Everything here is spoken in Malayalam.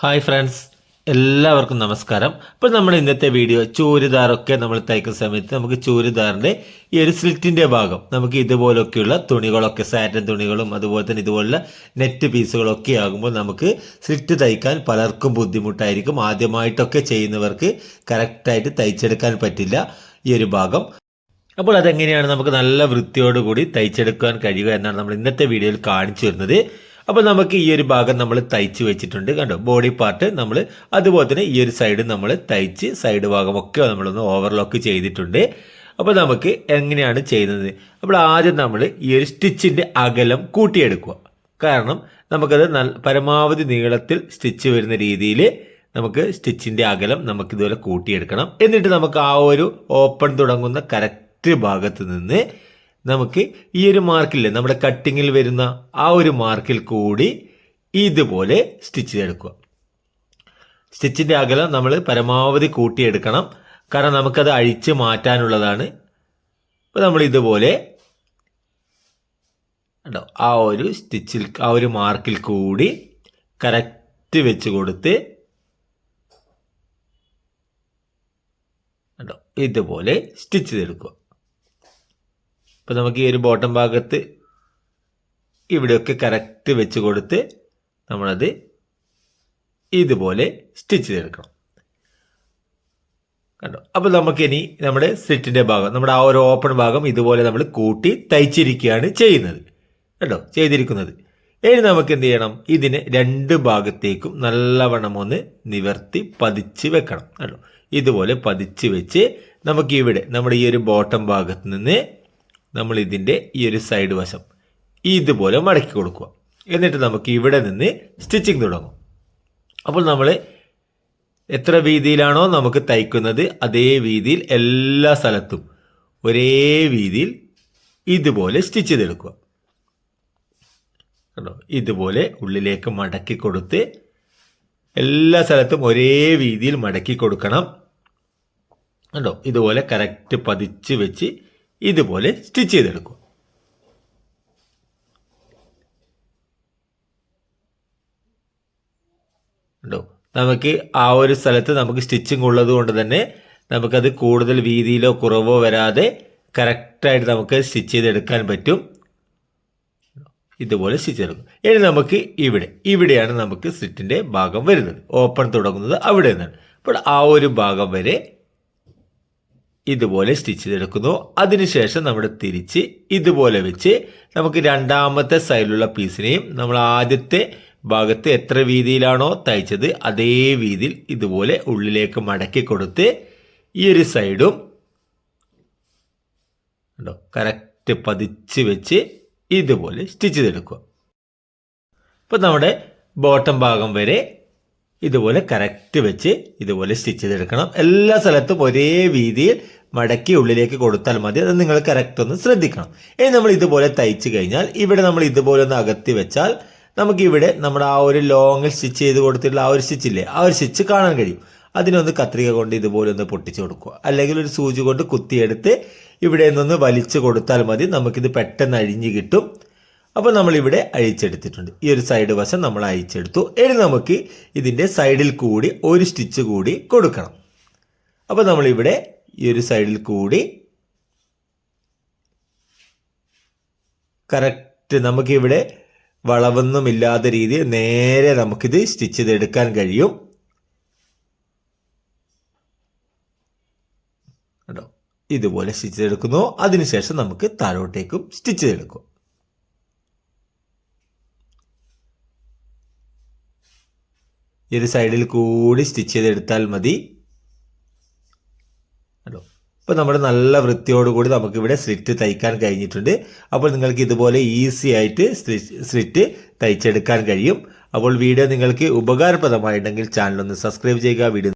Hi friends. എല്ലാവർക്കും നമസ്കാരം. അപ്പോൾ നമ്മൾ ഇന്നത്തെ വീഡിയോ ചൂരിദാറൊക്കെ നമ്മൾ തയ്ക്കുന്ന സമയത്ത് നമുക്ക് ചൂരിദാറിന്റെ ഈ ഒരു സ്ലിറ്റിന്റെ ഭാഗം നമുക്ക് ഇതുപോലൊക്കെയുള്ള തുണികളൊക്കെ സാറ്റൻ തുണികളും അതുപോലെ തന്നെ ഇതുപോലുള്ള നെറ്റ് പീസുകളൊക്കെ ആകുമ്പോൾ നമുക്ക് സ്ലിറ്റ് തയ്ക്കാൻ പലർക്കും ബുദ്ധിമുട്ടായിരിക്കും. ആദ്യമായിട്ടൊക്കെ ചെയ്യുന്നവർക്ക് കറക്റ്റായിട്ട് തയ്ച്ചെടുക്കാൻ പറ്റില്ല ഈ ഒരു ഭാഗം. അപ്പോൾ അതെങ്ങനെയാണ് നമുക്ക് നല്ല വൃത്തിയോടുകൂടി തയ്ച്ചെടുക്കാൻ കഴിയുക എന്നാണ് നമ്മൾ ഇന്നത്തെ വീഡിയോയിൽ കാണിച്ചു വരുന്നത് അപ്പോൾ നമുക്ക് ഈ ഒരു ഭാഗം നമ്മൾ തയ്ച്ച് വെച്ചിട്ടുണ്ട്. കണ്ടോ? ബോഡി പാർട്ട് നമ്മൾ അതുപോലെ തന്നെ ഈ ഒരു സൈഡ് നമ്മൾ തയ്ച്ച് സൈഡ് ഭാഗമൊക്കെ നമ്മളൊന്ന് ഓവർലോക്ക് ചെയ്തിട്ടുണ്ട്. അപ്പോൾ നമുക്ക് എങ്ങനെയാണ് ചെയ്യുന്നത്? അപ്പോൾ ആദ്യം നമ്മൾ ഈ ഒരു സ്റ്റിച്ചിന്റെ അകലം കൂട്ടിയെടുക്കുക. കാരണം നമുക്കത് നല്ല പരമാവധി നീളത്തിൽ സ്റ്റിച്ച് വരുന്ന രീതിയിൽ നമുക്ക് സ്റ്റിച്ചിന്റെ അകലം നമുക്ക് ഇതുപോലെ കൂട്ടിയെടുക്കണം. എന്നിട്ട് നമുക്ക് ആ ഒരു ഓപ്പൺ തുടങ്ങുന്ന കറക്റ്റ് ഭാഗത്ത് നിന്ന് നമുക്ക് ഈ ഒരു മാർക്കില്ലേ നമ്മുടെ കട്ടിങ്ങിൽ വരുന്ന ആ ഒരു മാർക്കിൽ കൂടി ഇതുപോലെ സ്റ്റിച്ച് ചെയ്തെടുക്കുക. സ്റ്റിച്ചിന്റെ അകലം നമ്മൾ പരമാവധി കൂട്ടിയെടുക്കണം. കാരണം നമുക്കത് അഴിച്ച് മാറ്റാനുള്ളതാണ്. അപ്പോൾ നമ്മൾ ഇതുപോലെ കണ്ടോ ആ ഒരു സ്റ്റിച്ചിൽ ആ ഒരു മാർക്കിൽ കൂടി കറക്റ്റ് വെച്ച് കൊടുത്ത് കണ്ടോ ഇതുപോലെ സ്റ്റിച്ച് ചെയ്തെടുക്കുക. അപ്പോൾ നമുക്ക് ഈ ഒരു ബോട്ടം ഭാഗത്ത് ഇവിടെയൊക്കെ കറക്റ്റ് വെച്ച് കൊടുത്ത് നമ്മളത് ഇതുപോലെ സ്റ്റിച്ച് ചെയ്തെടുക്കണം. കണ്ടോ? അപ്പോൾ നമുക്കിനി നമ്മുടെ സ്ലിറ്റിന്റെ ഭാഗം നമ്മുടെ ആ ഒരു ഓപ്പൺ ഭാഗം ഇതുപോലെ നമ്മൾ കൂട്ടി തയ്ച്ചിരിക്കുകയാണ് ചെയ്യുന്നത്. കേട്ടോ ചെയ്തിരിക്കുന്നത്. ഇനി നമുക്ക് എന്ത് ചെയ്യണം? ഇതിനെ രണ്ട് ഭാഗത്തേക്കും നല്ലവണ്ണം ഒന്ന് നിവർത്തി പതിച്ച് വെക്കണം. കേട്ടോ ഇതുപോലെ പതിച്ച് വെച്ച് നമുക്ക് ഇവിടെ നമ്മുടെ ഈ ഒരു ബോട്ടം ഭാഗത്ത് നിന്ന് നമ്മൾ ഇതിന്റെ ഈ ഒരു സൈഡ് വശം ഇതുപോലെ മടക്കി കൊടുക്കുക. എന്നിട്ട് നമുക്ക് ഇവിടെ നിന്ന് സ്റ്റിച്ചിങ് തുടങ്ങും. അപ്പോൾ നമ്മൾ എത്ര വീതിയിലാണോ നമുക്ക് തയ്ക്കുന്നത് അതേ വീതിയിൽ എല്ലാ സ്ഥലത്തും ഒരേ വീതിയിൽ ഇതുപോലെ സ്റ്റിച്ച് ചെയ്തെടുക്കുക. കണ്ടോ? ഇതുപോലെ ഉള്ളിലേക്ക് മടക്കി കൊടുത്ത് എല്ലാ സ്ഥലത്തും ഒരേ വീതിയിൽ മടക്കി കൊടുക്കണം. കണ്ടോ? ഇതുപോലെ കറക്റ്റ് പതിച്ച് വെച്ച് ഇതുപോലെ സ്റ്റിച്ച് ചെയ്തെടുക്കുക ഉണ്ടോ നമുക്ക് ആ ഒരു സ്ഥലത്ത് നമുക്ക് സ്റ്റിച്ചിങ് ഉള്ളത് കൊണ്ട് തന്നെ നമുക്കത് കൂടുതൽ വീതിയിലോ കുറവോ വരാതെ കറക്റ്റായിട്ട് നമുക്ക് സ്റ്റിച്ച് ചെയ്തെടുക്കാൻ പറ്റും. ഇതുപോലെ സ്റ്റിച്ച് ചെയ്തെടുക്കും. ഇനി നമുക്ക് ഇവിടെ ഇവിടെയാണ് നമുക്ക് സ്റ്റിറ്റിന്റെ ഭാഗം വരുന്നത്. ഓപ്പൺ തുടങ്ങുന്നത് അവിടെ നിന്നാണ്. അപ്പോൾ ആ ഒരു ഭാഗം വരെ ഇതുപോലെ സ്റ്റിച്ച് ചെയ്തെടുക്കുന്നു. അതിനുശേഷം നമ്മൾ തിരിച്ച് ഇതുപോലെ വെച്ച് നമുക്ക് രണ്ടാമത്തെ സൈഡിലുള്ള പീസിനെയും നമ്മൾ ആദ്യത്തെ ഭാഗത്ത് എത്ര വീതിയിലാണോ തയ്ച്ചത് അതേ വീതിയിൽ ഇതുപോലെ ഉള്ളിലേക്ക് മടക്കി കൊടുത്ത് ഈ ഒരു സൈഡും ഉണ്ടോ കറക്റ്റ് പതിച്ച് വെച്ച് ഇതുപോലെ സ്റ്റിച്ച് ചെയ്തെടുക്കുക. ഇപ്പം നമ്മുടെ ബോട്ടം ഭാഗം വരെ ഇതുപോലെ കറക്റ്റ് വെച്ച് ഇതുപോലെ സ്റ്റിച്ച് ചെയ്തെടുക്കണം. എല്ലാ സ്ഥലത്തും ഒരേ വീതിയിൽ മടക്കി ഉള്ളിലേക്ക് കൊടുത്താൽ മതി. അത് നിങ്ങൾ കറക്റ്റ് ഒന്ന് ശ്രദ്ധിക്കണം. ഇനി നമ്മൾ ഇതുപോലെ തയ്ച്ചു കഴിഞ്ഞാൽ ഇവിടെ നമ്മൾ ഇതുപോലെ ഒന്ന് അകത്തി വെച്ചാൽ നമുക്കിവിടെ നമ്മുടെ ആ ഒരു ലോങ്ങിൽ സ്റ്റിച്ച് ചെയ്ത് കൊടുത്തിട്ടുള്ള ആ ഒരു സ്റ്റിച്ചില്ലേ ആ ഒരു സ്റ്റിച്ച് കാണാൻ കഴിയും. അതിനൊന്ന് കത്രിക കൊണ്ട് ഇതുപോലെ ഒന്ന് പൊട്ടിച്ചു കൊടുക്കുക. അല്ലെങ്കിൽ ഒരു സൂചി കൊണ്ട് കുത്തിയെടുത്ത് ഇവിടെ നിന്നൊന്ന് വലിച്ചു കൊടുത്താൽ മതി. നമുക്കിത് പെട്ടെന്ന് അഴിഞ്ഞു കിട്ടും. അപ്പോൾ നമ്മളിവിടെ അഴിച്ചെടുത്തിട്ടുണ്ട്. ഈ ഒരു സൈഡ് വശം നമ്മൾ അഴിച്ചെടുത്തു. ഇനി നമുക്ക് ഇതിന്റെ സൈഡിൽ കൂടി ഒരു സ്റ്റിച്ച് കൂടി കൊടുക്കണം. അപ്പോൾ നമ്മളിവിടെ ഈ ഒരു സൈഡിൽ കൂടി കറക്റ്റ് നമുക്കിവിടെ വളവൊന്നുമില്ലാത്ത രീതിയിൽ നേരെ നമുക്കിത് സ്റ്റിച്ച് ചെയ്തെടുക്കാൻ കഴിയും. കേട്ടോ ഇതുപോലെ സ്റ്റിച്ച് ചെയ്തെടുക്കുന്നു. അതിനുശേഷം നമുക്ക് താഴോട്ടേക്കും സ്റ്റിച്ച് ചെയ്തെടുക്കും. ഈ ഒരു സൈഡിൽ കൂടി സ്റ്റിച്ച് ചെയ്തെടുത്താൽ മതി. ഇപ്പോൾ നമ്മൾ നല്ല വൃത്തിയോടുകൂടി നമുക്കിവിടെ സ്ലിറ്റ് തയ്ക്കാൻ കഴിഞ്ഞിട്ടുണ്ട്. അപ്പോൾ നിങ്ങൾക്ക് ഇതുപോലെ ഈസി ആയിട്ട് സ്ലിറ്റ് തയ്ച്ചെടുക്കാൻ കഴിയും. അപ്പോൾ വീഡിയോ നിങ്ങൾക്ക് ഉപകാരപ്രദമായിട്ടുണ്ടെങ്കിൽ ചാനൽ ഒന്ന് സബ്സ്ക്രൈബ് ചെയ്യുക വീഡിയോ